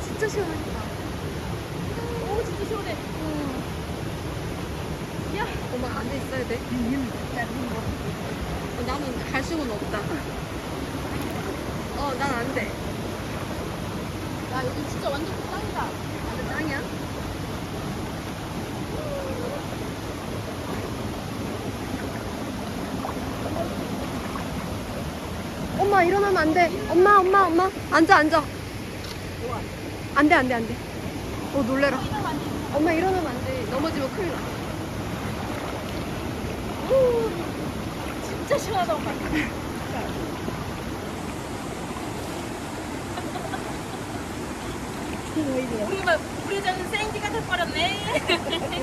진짜 시원하겠다. 오, 진짜 시원해. 야. 엄마 안에 있어야 돼. 어, 나는 갈 수는 없다. 어, 난 안 돼. 야, 여기 진짜 완전 짱이다. 완전 짱이야? 엄마 일어나면 안 돼. 엄마 엄마 엄마 앉아 앉아. 안 돼 안 돼 안 돼. 어 놀래라. 엄마 일어나면 안 돼. 넘어지면 큰일 나. 진짜 시원하다 엄마. 우리 막 우리 저는 생지가 돼버렸네.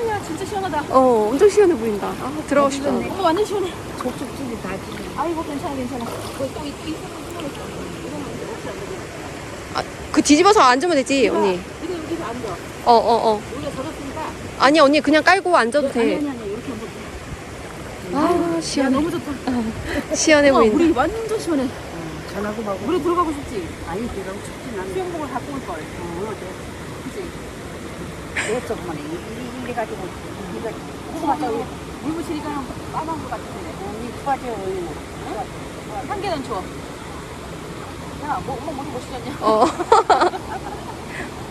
아야 진짜 시원하다. 어 엄청 시원해 보인다. 아 들어가고 싶다. 어, 완전 시원해. 족족질이 다 지금. 아이고 괜찮아 괜찮아. 거기 또 있어. 아, 그 뒤집어서 앉으면 되지 언니. 이거 여기서 앉아. 어 어, 어. 우리가 젖었으니까. 아니 언니 그냥 깔고 앉아도 아니 돼. 아니 아니 이렇게 앉아. 아야 시원해. 너무 좋다. 시원해 어, 보인다. 우리 완전 시원해. 전하고 막 물에 들어가고 싶지? 아니 춥진 않아. 수영복을 갖고 올 걸. 어, 그치? 해. 이- 이래 가지고 네가 맞아. 물 묻히니까 까만 거 같은데. 이 빠져. 한 개는 줘. 야, 뭐, 엄마 머리 멋있었냐? 어.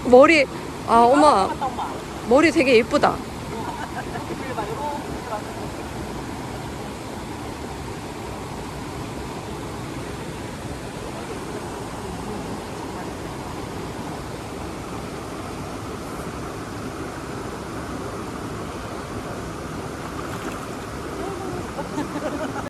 머리 아 엄마. 머리 되게 예쁘다.